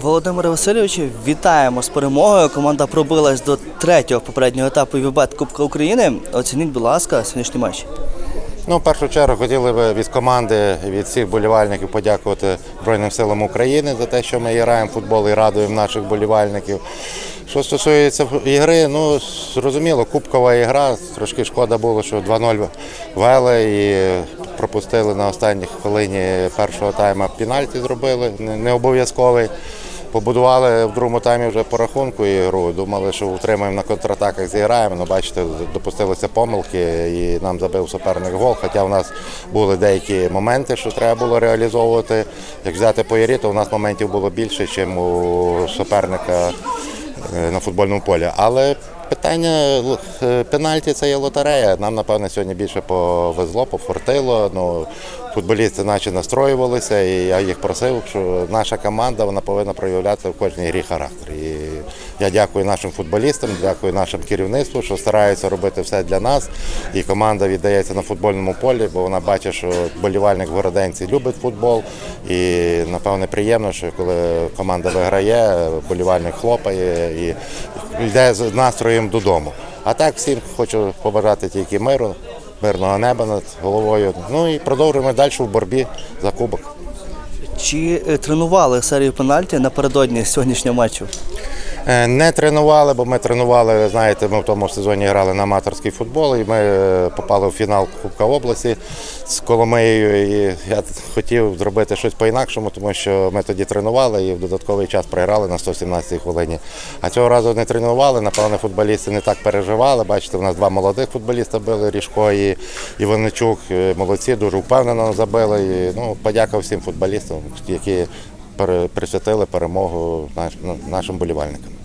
Володимире Васильовичу, вітаємо з перемогою. Команда пробилась до третього попереднього етапу Вібет Кубка України. Оцініть, будь ласка, сьогоднішній матч. Ну, в першу чергу хотіли б від команди, від всіх болівальників подякувати Збройним силам України за те, що ми граємо футбол і радуємо наших болівальників. Що стосується ігри, ну зрозуміло, кубкова ігра. Трошки шкода було, що 2-0 вели і пропустили на останній хвилині першого тайму пенальті зробили, не обов'язковий. Побудували в другому таймі вже по рахунку ігру. Думали, що утримаємо на контратаках, зіграємо. Ну, бачите, допустилися помилки і нам забив суперник гол. Хоча в нас були деякі моменти, що треба було реалізовувати. Як взяти по ігрі, то у нас моментів було більше, ніж у суперника е, на футбольному полі. Але питання е, пенальті це є лотерея. Нам, напевно, сьогодні більше повезло, пофортило. Ну, футболісти наче настроювалися, і я їх просив, що наша команда вона повинна проявляти в кожній грі характер. І я дякую нашим футболістам, дякую нашим керівництву, що стараються робити все для нас. І команда віддається на футбольному полі, бо вона бачить, що болівальник городенці любить футбол. І напевне приємно, що коли команда виграє, болівальник хлопає і йде з настроєм додому. А так всім хочу побажати тільки миру, мирного неба над головою. Ну і продовжуємо далі в боротьбі за кубок. Чи е, тренували серію пенальті напередодні сьогоднішнього матчу? Е, Не тренували, бо ми тренували, знаєте, ми в тому сезоні грали на аматорський футбол, і ми е, попали в фінал Кубка області з Коломиєю. І я хотів зробити щось по-інакшому, тому що ми тоді тренували і в додатковий час програли на 117-й хвилині. А цього разу не тренували. Напевно, футболісти не так переживали. Бачите, у нас два молодих футболіста били Ріжко і Іваничук. Е, Молодці, дуже впевнено забили. І, ну, подяка всім футболістам, які присвятили перемогу нашим болівальникам.